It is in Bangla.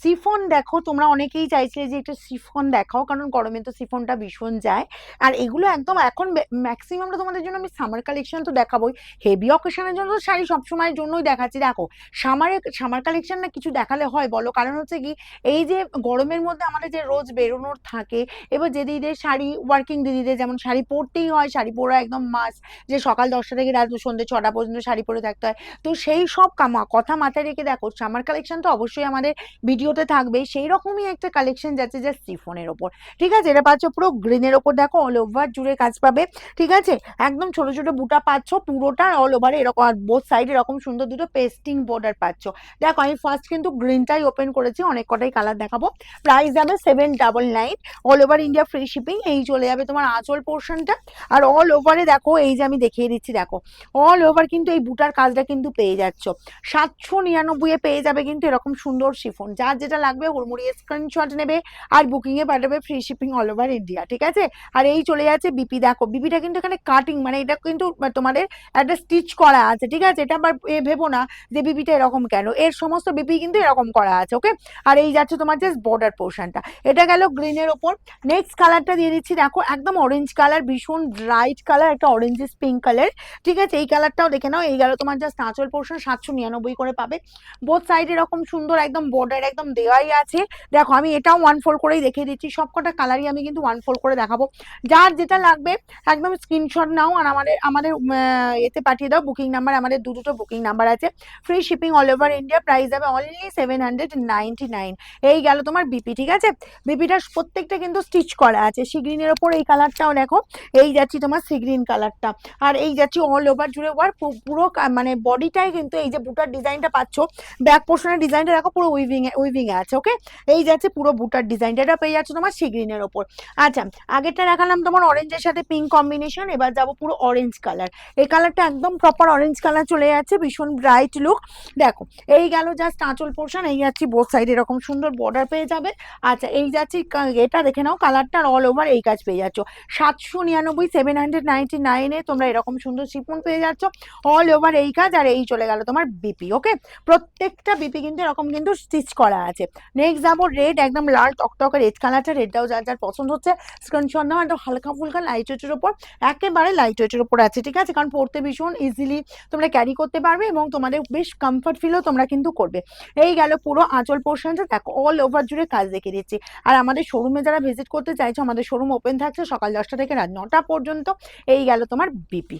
সিফন দেখো, তোমরা অনেকেই চাইছিলে যে একটু সিফন দেখাও, কারণ গরমে তো সিফনটা ভীষণ যায়। আর এগুলো একদম এখন ম্যাক্সিমামটা তোমাদের জন্য আমি সামার কালেকশন তো দেখাবোই। হেভি অকেশনের জন্য তো শাড়ি সবসময়ের জন্যই দেখাচ্ছি। দেখো সামারে সামার কালেকশন না কিছু দেখালে হয় বলো? কারণ হচ্ছে কি, এই যে গরমের মধ্যে আমাদের যে রোজ বেরোনোর থাকে, এবার যে দিদিদের শাড়ি ওয়ার্কিং দিদিদের যেমন শাড়ি পরতেই হয়, শাড়ি পরা একদম মাস যে সকাল দশটা থেকে রাত সন্ধ্যে ছটা পর্যন্ত শাড়ি পরে থাকতে হয়। তো সেই সব কামা, কথা মাথায় রেখে দেখো সামার কালেকশন তো অবশ্যই আমাদের ভিডিওতে থাকবে সেই রকমই একটা কালেকশন যাচ্ছে যা সিফনের ওপর। ঠিক আছে? এটা পাচ্ছ পুরো গ্রিনের ওপর। দেখো অল ওভার জুড়ে কাজ পাবে। ঠিক আছে? একদম ছোট ছোট বুটা পাচ্ছ পুরোটা অল ওভার এরকম আর বোথ সাইড এরকম সুন্দর দুটো পেস্টিং বর্ডার পাচ্ছ। দেখো, আমি ফার্স্ট কিন্তু গ্রিনটাই ওপেন করেছি, অনেক কটাই কালার দেখাবো। প্রাইস যাবে seven double nine all over India free shipping এই চলে যাবে তোমার আঁচল পোর্শনটা আর অল ওভারে দেখো, এই যে আমি দেখিয়ে দিচ্ছি, দেখো। অল ওভার কিন্তু এই বুটার কাজটা কিন্তু পেয়ে যাচ্ছ। সাতশো নিরানব্বই পেয়ে যাবে কিন্তু এরকম সুন্দর শিফন যার যেটা লাগবে হুড়মুড়িয়ে স্ক্রিনশট নেবে আর বুকিং এ পাঠাবে free shipping all over India ঠিক আছে? আর এই চলে যাচ্ছে বিপি দেখো বিপিটা কিন্তু এখানে কাটিং মানে এটা কিন্তু তোমাদের একটা স্টিচ করা আছে, ঠিক আছে? এটা আবার ভেবো না যে বিপিটা এরকম কেন? এর সমস্ত বিপি কিন্তু এরকম করা আছে ওকে আর এই যাচ্ছে তোমার জাস্ট বর্ডার পোর্শনটা এটা গেল গ্রিনের ওপর। নেক্সট কালারটা দিয়ে দিচ্ছি, দেখো, একদম অরেঞ্জ কালার ভীষণ ব্রাইট কালার একটা অরেঞ্জিস পিঙ্ক কালার ঠিক আছে? এই কালারটাও দেখে নাও, এই গেল তোমার জাস্ট আঁচল পোর্শন সাতশো নিরানব্বই করে পাবে। বোথ সাইড এরকম সুন্দর, একদম বর্ডার একদম দেওয়াই আছে। দেখো, আমি এটাও ওয়ান ফোল্ড করেই দেখিয়ে দিচ্ছি। সবকটা কালারই আমি কিন্তু ওয়ান ফোল্ড করে দেখাবো। যার যেটা লাগবে, একদম স্ক্রিনশট নাও আর আমাদের আমাদের এতে পাঠিয়ে দাও। বুকিং নাম্বার আমাদের দু দুটো বুকিং নাম্বার আছে। Free shipping all over India price যাবে only seven hundred ninety nine এই গেল তোমার বিপি ঠিক আছে? বিপিটার প্রত্যেকটা কিন্তু স্টিচ করা আছে। সিগ্রিনের ওপর এই কালারটাও দেখো। এই যাচ্ছি তোমার সিগ্রিন কালারটা আর এই যাচ্ছি অল ওভার জুড়ে ওয়ার পুরো মানে বডিটাই কিন্তু এই যে বুটার ডিজাইনটা পাচ্ছ ব্যাক পোর্শনের ডিজাইনটা দেখো পুরো উইভিং উইভিং আছে ওকে এই যাচ্ছে পুরো বুটার ডিজাইনটা এটা পেয়ে যাচ্ছে তোমার সি গ্রিনের ওপর। আচ্ছা আগেরটা দেখালাম তোমার অরেঞ্জের সাথে পিঙ্ক কম্বিনেশন এবার যাব পুরো অরেঞ্জ কালার এই কালারটা একদম প্রপার অরেঞ্জ কালার চলে যাচ্ছে, ভীষণ ব্রাইট লুক দেখো, এই গেল জাস্ট আঁচল পোর্শন এই যাচ্ছি বোথ সাইড এরকম সুন্দর বর্ডার পেয়ে যাবে। আচ্ছা এই যাচ্ছি এটা দেখে নাও কালারটা অল ওভার এই কাজ পেয়ে যাচ্ছ। সাতশো নিরানব্বই সেভেন হান্ড্রেড নাইনটি নাইনে তোমরা এরকম সুন্দর শিপন পেয়ে যাচ্ছ। অল ওভার এই কাজ, আর এই চলে গেল তোমার বিপি ওকে প্রত্যেকটা বিপি কিন্তু এরকম কিন্তু স্টিচ করা আছে। নেক্সট যাব রেড একদম লাল, টকটকে রেড কালারটা রেডটাও যার যার পছন্দ হচ্ছে। স্ক্রিনশট নাও, একদম হালকা ফুলকা লাইট ওয়েটের ওপর একেবারে লাইট ওয়েটের ওপর আছে, ঠিক আছে? কারণ পড়তে ভীষণ ইজিলি তোমরা ক্যারি করতে পারবে এবং তোমাদের বেশ কমফর্ট ফিলও তোমরা কিন্তু করবে। এই গেল পুরো আঁচল পোর্শনটা দেখো অল ওভার জুড়ে কাজ দেখে দিচ্ছি। আর আমাদের শোরুমে যারা ভিজিট করতে চাইছো, আমাদের শোরুম ওপেন থাকছে সকাল দশটা থেকে রাত নটা পর্যন্ত। এই গেল তোমার বিপি